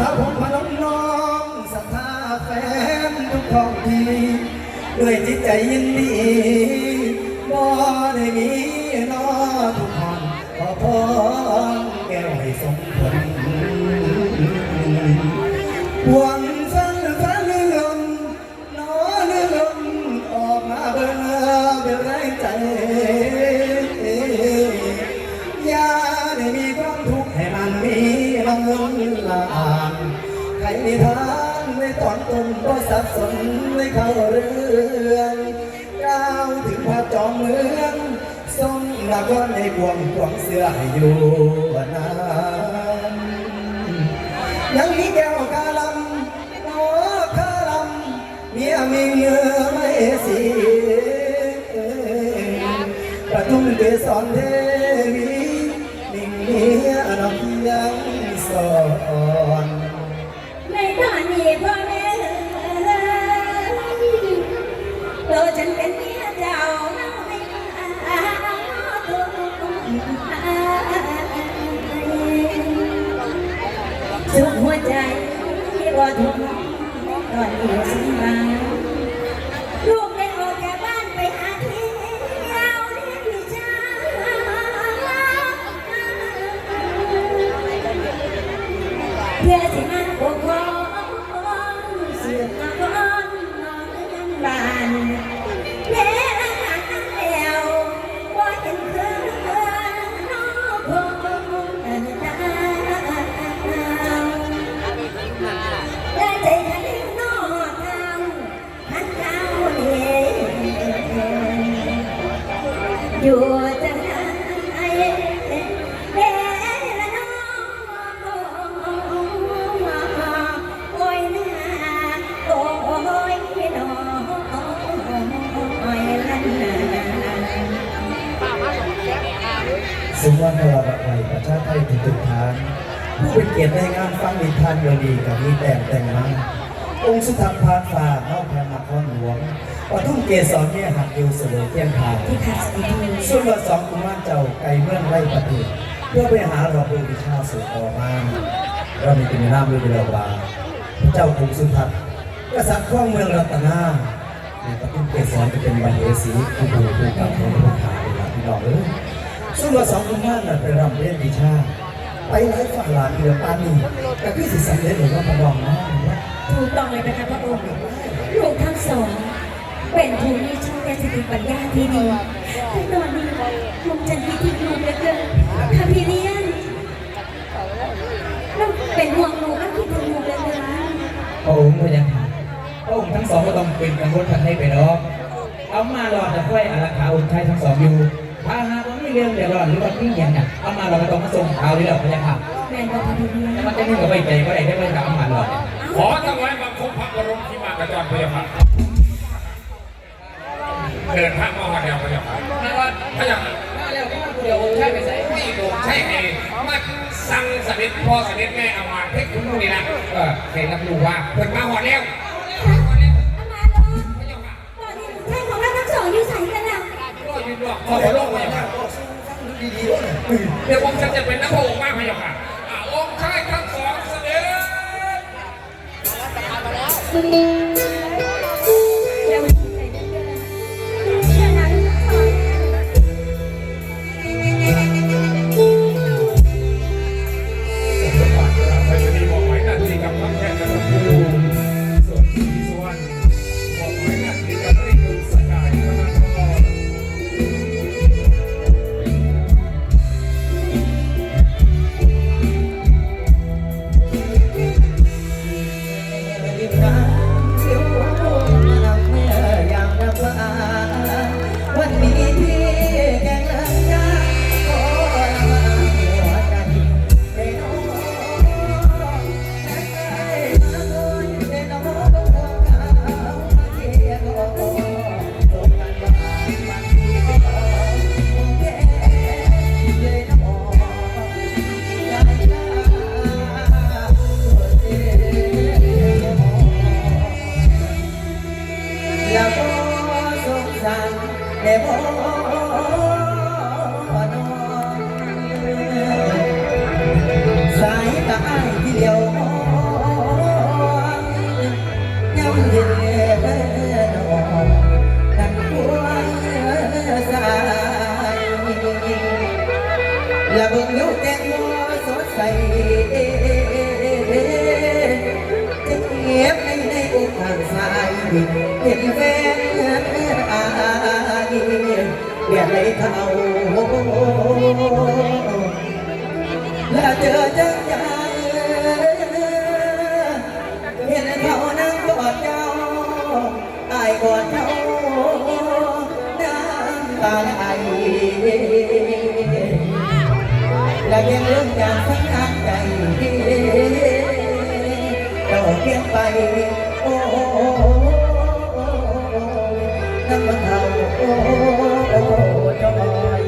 นาถาผมพนมน้อมศรัทธาแฟนทุกท้องที่ด้วยจิตใจยินดีบ่ได้มีนอทุกคนขอพรแก้วให้สมผลหวังฟันฟ้าเลื่อมน้อเลื่อมออกมาเบิ่งเบิ่งแรใจอย่าได้มีความทุกข์ให้มันมีลังลา ใครมีทางในตอนต้นก็สับสนในเข้าเรื่องก้าวถึงพระจอมเมืองทรงละก้อนในบวงขวงเสื้อให้อยู่นานยังมีแก้วกาลำโอคาลำเมียมีเงือไม่สีประทุมเกสรเทวีนิ่งเมียนอกยัง ลูกได้ออกจากบ้านไปหาเที่ยวเรียนวิชาเพื่อสิมาปกครองสืบนครน้องบ้าน อยู่จังไงเด้ละน้องโอ้ยนะโอ้ยน้อยลันนาสุวรรณวรรณไทยประชาไทยถึงทุกทางผู้เป็นเกียรติในงานฟังนิทานโยนีกับมีแต่งแต่งมันองค์สุทัพพานฟ้านอกแพรนครหลวง ปทุมเกศรเนี่ยหักอยู่เสลอเที่ยงทางที่ขาดสติส่วนวันสองกุมารเจ้าไก่เมืองไร่ประเทศเพื่อไปหาเราผู้วิชาสู่ต่อมาเรามีเป็นนามด้วยเวลาว่าพระเจ้าคงสุทัศน์กษัตริย์ของเมืองรัตนาในปทุมเกศรจะเป็นบัณฑิตศรีผู้ผู้ผู้กับพระพุทธาเวลาพี่น้องเอ้ยส่วนวันสองกุมารน่ะไปรำเรียนวิชา ไปไล่ฝ่าหลานเดือปานนี้ก็คือสิสำเร็จหรือว่าพระดองนะถูกต้องเลยนะคะพระองค์ลูกทั้งสอง เป็นผู้มีโชคและสติปัญญาที่ดีแต่ตอนนี้ผมจะคิดที่ลูกเหลือเกินค่ะพี่เลี้ยนเราเป็นห่วงลูกและคิดถึงลูกเหลือเกินพระองค์พระยาค่ะพระองค์ทั้งสองก็ต้องเป็นกังวลทันให้ไปเนาะเอามาหลอดจะค่อยอาราคาองค์ชายทั้งสองอยู่ถ้าหากว่าไม่เรื่องเดือดร้อนหรือว่าที่อย่างน่ะเอามาเราก็ต้องมาส่งข่าวนี่แหละพระยาค่ะแม่บอกพี่เลี้ยนแล้วมันจะนี่กับใบใจก็ได้ได้ไม่กับเอามาหลอดเนี่ยขอถวายบังคมพระบรมที่มากระจรพระยาค่ะ เดินทางมาวันเดียวพระยาค่ะมาว่าพระยาค่ะมาแล้วก็มาเดียวองค์ชายไปใส่นี่โดมใช่ไงมาสั่งสนิทพ่อสนิทแม่เอามาเพ็กคุณนู่นนี่นะเออเห็นรับรู้ว่าเพิ่นมาหอดแล้วมาหอดแล้วเอามาเลยพระยาค่ะตอนนี้ใช่ของเราทั้งสองอยู่ใส่กันแล้วก็ยืนรอขอพระโลกพระยาค่ะดีๆด้วยนะเดี๋ยวผมจะจะเป็นนักพระองค์มากพระยาค่ะอ่าองค์ชายทั้งสองเสด็จแล้ว เบียดไหลเท้าและเจอจังใจเห็นเขานั่งกอดเจ้าอายกอดเขาน้ำตาไหลและยังเรื่องการสังหารใจเจ้าเพียงไปโอ้น้ำมันเท่าโอ้จอ ย